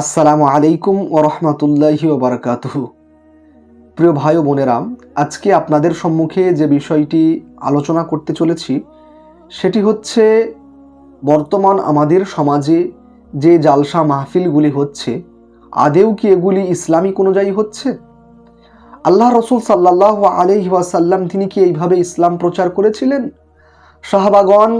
আসসালামু আলাইকুম ও রহমতুল্লাহি ওবরাকাতুহু প্রিয় ভাই ও বোনেরা, আজকে আপনাদের সম্মুখে যে বিষয়টি আলোচনা করতে চলেছি, সেটি হচ্ছে বর্তমান আমাদের সমাজে যে জালসা মাহফিলগুলি হচ্ছে, আদেও কি এগুলি ইসলামিক অনুযায়ী হচ্ছে? আল্লাহ রসুল সাল্লাহ ওয়াসাল্লাম তিনি কি এইভাবে ইসলাম প্রচার করেছিলেন? সাহাবাগণ,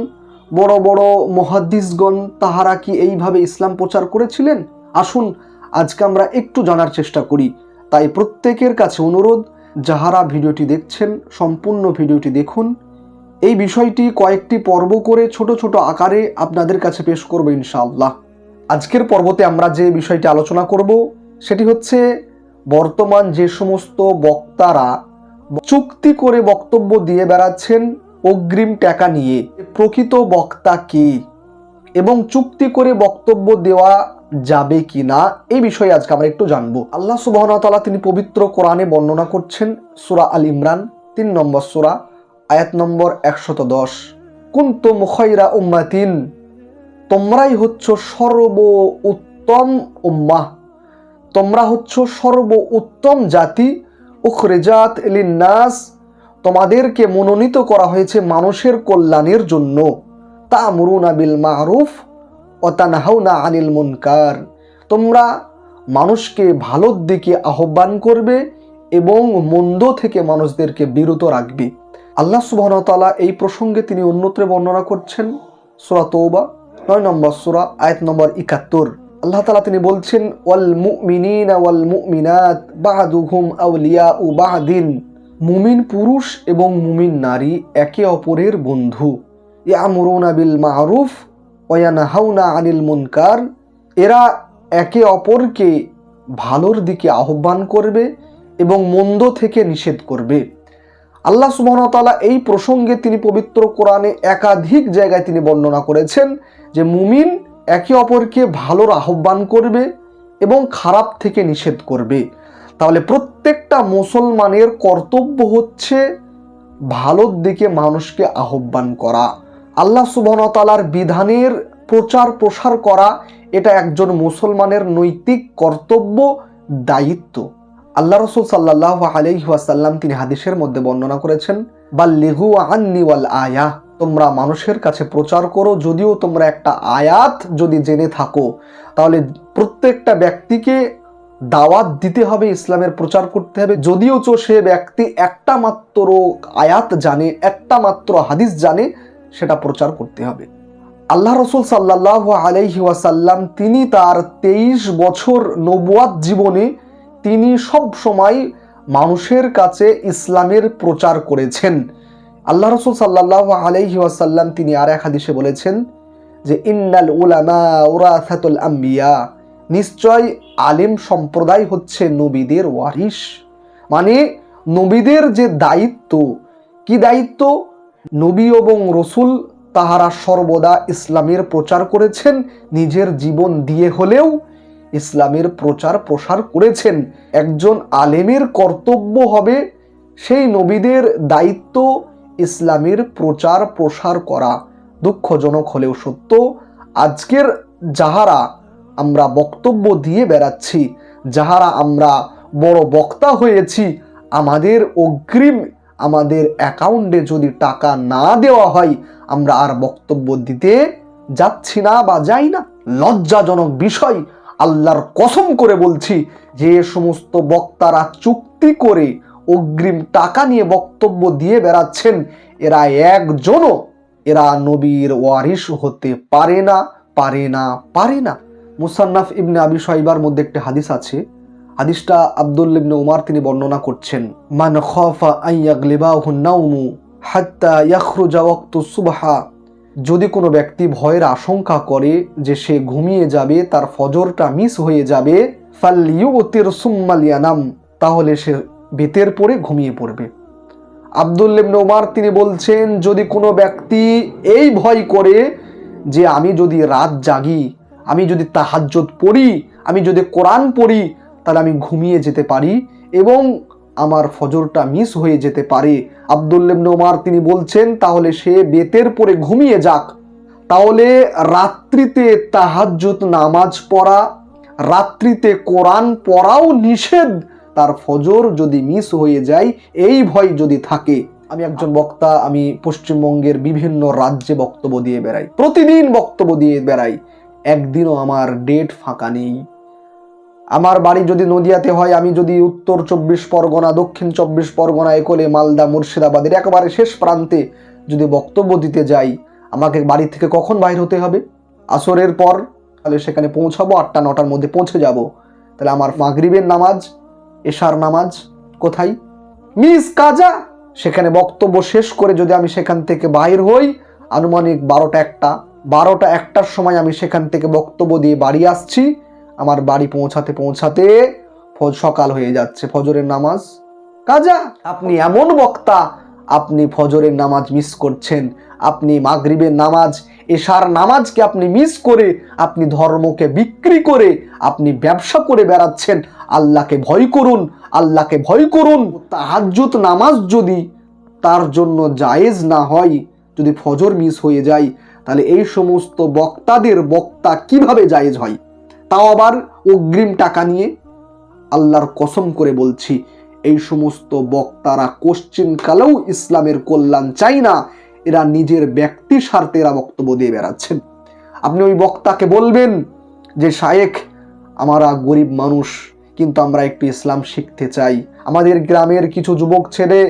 বড় বড় মহাদ্দিসগণ, তাহারা কি এইভাবে ইসলাম প্রচার করেছিলেন? আসুন, আজকে আমরা একটু জানার চেষ্টা করি। তাই প্রত্যেকের কাছে অনুরোধ, যাহারা ভিডিওটি দেখছেন, সম্পূর্ণ ভিডিওটি দেখুন। এই বিষয়টি কয়েকটি পর্ব করে ছোট ছোট আকারে আপনাদের কাছে পেশ করব ইনশাআল্লাহ। আজকের পর্বতে আমরা যে বিষয়টি আলোচনা করব, সেটি হচ্ছে বর্তমান যে সমস্ত বক্তারা চুক্তি করে বক্তব্য দিয়ে বেড়াচ্ছেন অগ্রিম টাকা নিয়ে। প্রকৃত বক্তা কি? এবং চুক্তি করে বক্তব্য দেওয়া যাবে কি না এই বিষয়ে আজকে আমরা একটু জানব। আল্লাহ সুবাহতালা তিনি পবিত্র কোরআনে বর্ণনা করছেন সুরা আল ইমরান, তিন নম্বর সুরা, আয়াত নম্বর একশত দশ। কুন্ত মুখৈরা উম্মাতিন, তোমরাই হচ্ছ সর্ব উত্তম উম্মাহ। তোমরা হচ্ছ সর্ব উত্তম জাতি। উখরেজাত লিন্নাস, তোমাদেরকে মনোনীত করা হয়েছে মানুষের কল্যাণের জন্য। তা মুরুনা বিল মারুফ অতানাহাউনা আনিল মুনকার। তোমরা মানুষকে ভালোর দিকে আহ্বান করবে এবং মন্দ থেকে মানুষদেরকে বিরত রাখবে। আল্লাহ সুবাহতালা এই প্রসঙ্গে তিনি অন্যত্রে বর্ণনা করছেন, সুরা তৌবা নয় নম্বর সুরা, আয়াত নম্বর একাত্তর। আল্লাহ তালা তিনি বলছেন, ওয়াল মুমিনিন ওয়াল মুমিনাত বাহাদুহুম আউলিয়া উ বাহাদিন মুমিন পুরুষ এবং মুমিন নারী একে অপরের বন্ধু। ইয়ামুরুনা বিল মারুফ ওয়ানাহাউনা আনিল মুনকার, এরা একে অপরকে ভালোর দিকে আহ্বান করবে এবং মন্দ থেকে নিষেধ করবে। আল্লাহ সুবাহতালা এই প্রসঙ্গে তিনি পবিত্র কোরআনে একাধিক জায়গায় তিনি বর্ণনা করেছেন যে মুমিন একে অপরকে ভালোর আহ্বান করবে এবং খারাপ থেকে নিষেধ করবে। তাহলে প্রত্যেকটা মুসলমানের কর্তব্য হচ্ছে ভালোর দিকে মানুষকে আহ্বান করা। আল্লাহ সুবহনতালার বিধানের প্রচার প্রসার করা এটা একজন মুসলমানের নৈতিক কর্তব্য, দায়িত্ব। আল্লাহ রসুল সাল্লাহ আলাইহাসাল্লাম তিনি হাদিসের মধ্যে বর্ণনা করেছেন বা লেহু আন্নি ওয়াল আয়া তোমরা মানুষের কাছে প্রচার করো, যদিও তোমরা একটা আয়াত যদি জেনে থাকো, তাহলে প্রত্যেকটা ব্যক্তিকে দাওয়াত দিতে হবে, ইসলামের প্রচার করতে হবে। যদিও চো সে ব্যক্তি একটা মাত্র আয়াত জানে, একটা মাত্র হাদিস জানে সেটা প্রচার করতে হবে। আল্লাহ রসুল সাল্লাহ আলাইহি ওয়াসাল্লাম তিনি তার তেইশ বছর নবুয়াত জীবনে তিনি সব সময় মানুষের কাছে ইসলামের প্রচার করেছেন। আল্লাহ রসুল সাল্লাহ আলাইহি ওয়াসাল্লাম তিনি আর এক হাদিসে বলেছেন যে, ইন্নাল উলামা উরাথাতুল আম্বিয়া নিশ্চয় আলেম সম্প্রদায় হচ্ছে নবীদের ওয়ারিস মানে নবীদের যে দায়িত্ব, কি দায়িত্ব? নবী এবং রসুল তাহারা সর্বদা ইসলামের প্রচার করেছেন, নিজের জীবন দিয়ে হলেও ইসলামের প্রচার প্রসার করেছেন। একজন আলেমের কর্তব্য হবে সেই নবীদের দায়িত্ব ইসলামের প্রচার প্রসার করা। দুঃখজনক হলেও সত্য, আজকের যাহারা আমরা বক্তব্য দিয়ে বেড়াচ্ছি, যাহারা আমরা বড় বক্তা হয়েছি, আমাদের অগ্রিম আমাদের অ্যাকাউন্টে যদি টাকা না দেওয়া হয়, আমরা আর বক্তব্য দিতে যাচ্ছি না বা যাই না। লজ্জাজনক বিষয়। আল্লাহর কসম করে বলছি, যে সমস্ত বক্তারা চুক্তি করে অগ্রিম টাকা নিয়ে বক্তব্য দিয়ে বেড়াচ্ছেন, এরা একজনও, এরা নবীর ওয়ারিস হতে পারে না পারে না পারে না। মুসান্নাফ ইবনে আবি সাইবার মধ্যে একটি হাদিস আছে হাদিসটা আব্দুল ইবনে উমার তিনি বর্ণনা করছেন, মান খাফা আইয়াগলিবাহু নাউমু হাত্তা ইয়াখরুজা ওয়াক্তু সুবহা। যদি কোনো ব্যক্তি ভয়ের আশঙ্কা করে যে সে ঘুমিয়ে যাবে, তার ফজরটা মিস হয়ে যাবে ফাল্লিউতির সুম্মালিয়ানাম তাহলে সে বেতের পরে ঘুমিয়ে পড়বে। আবদুল্লেবনে উমার তিনি বলছেন, যদি কোনো ব্যক্তি এই ভয় করে যে আমি যদি রাত জাগি, আমি যদি তাহাজ্জত পড়ি, আমি যদি কোরআন পড়ি তাহলে আমি ঘুমিয়ে যেতে পারি এবং আমার ফজরটা মিস হয়ে যেতে পারে। আবদুল্লেবনে নোমার তিনি বলছেন, তাহলে সে বেতের পরে ঘুমিয়ে যাক। তাহলে রাত্রিতে তাহাজ্জুদ নামাজ পড়া, রাত্রিতে কোরআন পড়াও নিষেধ। তার ফজর যদি মিস হয়ে যায়, এই ভয় যদি থাকে। আমি একজন বক্তা, আমি পশ্চিমবঙ্গের বিভিন্ন রাজ্যে বক্তব্য দিয়ে বেড়াই। প্রতিদিন বক্তব্য দিয়ে বেড়াই। একদিনও আমার ডেট ফাঁকা নেই। আমার বাড়ি যদি নদিয়াতে হয়, আমি যদি উত্তর চব্বিশ পরগনা, দক্ষিণ চব্বিশ পরগনা, একলে মালদা, মুর্শিদাবাদের একেবারে শেষ প্রান্তে যদি বক্তব্য দিতে যাই, আমাকে বাড়ি থেকে কখন বাইর হতে হবে? আসরের পর, তাহলে সেখানে পৌঁছাবো, আটটা, নটার মধ্যে পৌঁছে যাব। তাহলে আমার মাগরিবের নামাজ, এশার নামাজ কোথায়? মিস কাজা! সেখানে বক্তব্য শেষ করে যদি আমি সেখান থেকে বাইর হই, আনুমানিক বারোটা একটা, বারোটা একটার সময় আমি সেখান থেকে বক্তব্য দিয়ে বাড়ি আসছি। আমার বাড়ি পৌঁছাতে পৌঁছাতে সকাল হয়ে যাচ্ছে, ফজরের নামাজ। কাজা, আপনি এমন বক্তা, আপনি ফজরের নামাজ মিস করছেন। আপনি মাগরিবের নামাজ, এশার নামাজকে আপনি মিস করে, আপনি ধর্মকে বিক্রি করে, আপনি ব্যবসা করে বেড়াচ্ছেন। আল্লাহকে ভয় করুন, আল্লাহকে ভয় করুন। তাহাজ্জুদ নামাজ যদি তার জন্য জায়েজ না হয়, যদি ফজর মিস হয়ে যায়, তাহলে এই সমস্ত বক্তাদের বক্তা কীভাবে জায়েজ হয়? তাও আবার অগ্রিম টাকা নিয়ে আল্লাহর কসম করে বলছি, এই সমস্ত বক্তারা কোশ্চিন কালেও ইসলামের কল্যাণ চাই না, এরা নিজের ব্যক্তি স্বার্থে এরা বক্তব্য দিয়ে বেড়াচ্ছেন। আপনি ওই বক্তাকে বলবেন যে, শায়েখ, আমরা গরিব মানুষ, কিন্তু আমরা একটু ইসলাম শিখতে চাই। আমাদের গ্রামের কিছু যুবক ছেলে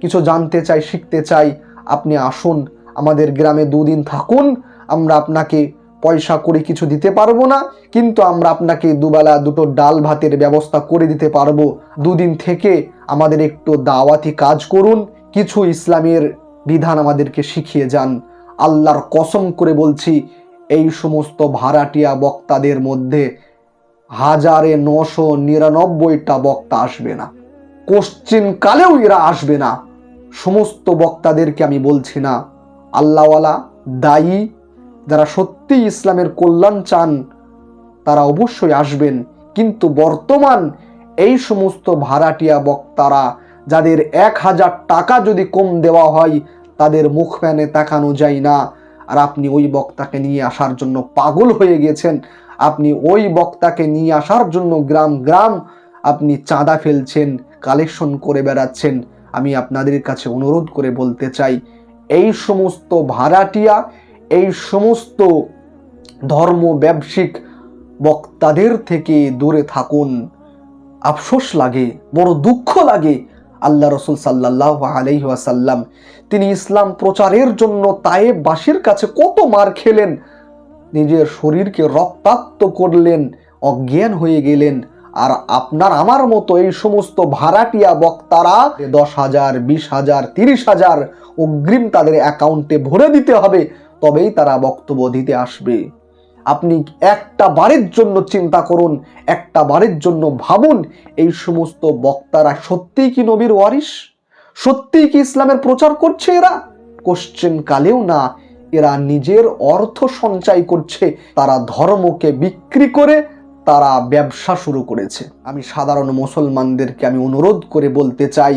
কিছু জানতে চাই শিখতে চাই আপনি আসুন, আমাদের গ্রামে দুদিন থাকুন, আমরা আপনাকে পয়সা করে কিছু দিতে পারব না, কিন্তু আমরা আপনাকে দুবেলা দুটো ডাল ভাতের ব্যবস্থা করে দিতে পারব। দুদিন থেকে আমাদের একটু দাওয়াতি কাজ করুন, কিছু ইসলামের বিধান আমাদেরকে শিখিয়ে যান। আল্লাহর কসম করে বলছি, এই সমস্ত ভাড়াটিয়া বক্তাদের মধ্যে হাজারে নশো নিরানব্বইটা বক্তা আসবে না। কোশ্চিন কালেও এরা আসবে না। সমস্ত বক্তাদেরকে আমি বলছি না, আল্লাহওয়ালা দায়ী যারা সত্যি ইসলামের কল্যাণ চান, তারা অবশ্যই আসবেন। কিন্তু বর্তমান এই সমস্ত ভাড়াটিয়া বক্তারা, যাদের এক হাজার টাকা যদি কম দেওয়া হয়, তাদের মুখ প্যানে তাকানো যায় না। আর আপনি ওই বক্তাকে নিয়ে আসার জন্য পাগল হয়ে গেছেন। আপনি ওই বক্তাকে নিয়ে আসার জন্য গ্রাম গ্রাম আপনি চাঁদা ফেলছেন, কালেকশন করে বেড়াচ্ছেন। আমি আপনাদের কাছে অনুরোধ করে বলতে চাই, এই সমস্ত ভাড়াটিয়া এই সমস্ত ধর্ম ব্যবসায়িক বক্তাদের থেকে দূরে থাকুন। আফসোস লাগে, বড় দুঃখ লাগে আল্লাহ রসুল সাল্লাহ আলাইহি ওয়াসাল্লাম। তিনি ইসলাম প্রচারের জন্য তায়েববাসীর কাছে কত মার খেলেন, নিজের শরীরকে রক্তাক্ত করলেন, অজ্ঞান হয়ে গেলেন। আর আপনার আমার মতো এই সমস্ত ভাড়াটিয়া বক্তারা দশ হাজার, বিশ হাজার, তিরিশ হাজার অগ্রিম তাদের অ্যাকাউন্টে ভরে দিতে হবে। তবেই তারা বক্তব্য দিতে আসবে। আপনি একটা বারের জন্য চিন্তা করুন, একটা বারের জন্য ভাবুন, এই সমস্ত বক্তারা সত্যিই কি নবীর ওয়ারিস সত্যিই কি ইসলামের প্রচার করছে এরা? কোশ্চেন কালেও না, এরা নিজের অর্থ সঞ্চয় করছে, তারা ধর্মকে বিক্রি করে তারা ব্যবসা শুরু করেছে। আমি সাধারণ মুসলমানদেরকে আমি অনুরোধ করে বলতে চাই,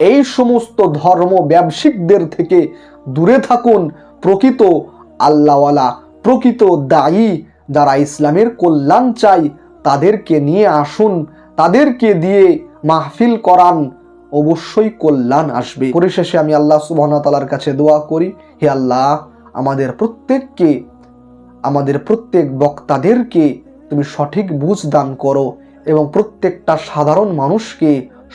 এই সমস্ত ধর্ম ব্যবসায়িকদের থেকে দূরে থাকুন প্রকৃত আল্লাহওয়ালা, প্রকৃত দায়ী যারা ইসলামের কল্যাণ চাই তাদেরকে নিয়ে আসুন, তাদেরকে দিয়ে মাহফিল করান, অবশ্যই কল্যাণ আসবে। পরিশেষে আমি আল্লাহ সুবাহতালার কাছে দোয়া করি, হে আল্লাহ, আমাদের প্রত্যেককে, আমাদের প্রত্যেক বক্তাদেরকে তুমি সঠিক বুঝ দান করো এবং প্রত্যেকটা সাধারণ মানুষকে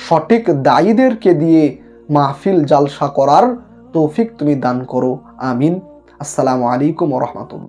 সঠিক দায়ীদেরকে দিয়ে মাহফিল জালসা করার তৌফিক তুমি দান করো আমিন। আসসালামু আলাইকুম রহমতুল্লাহ।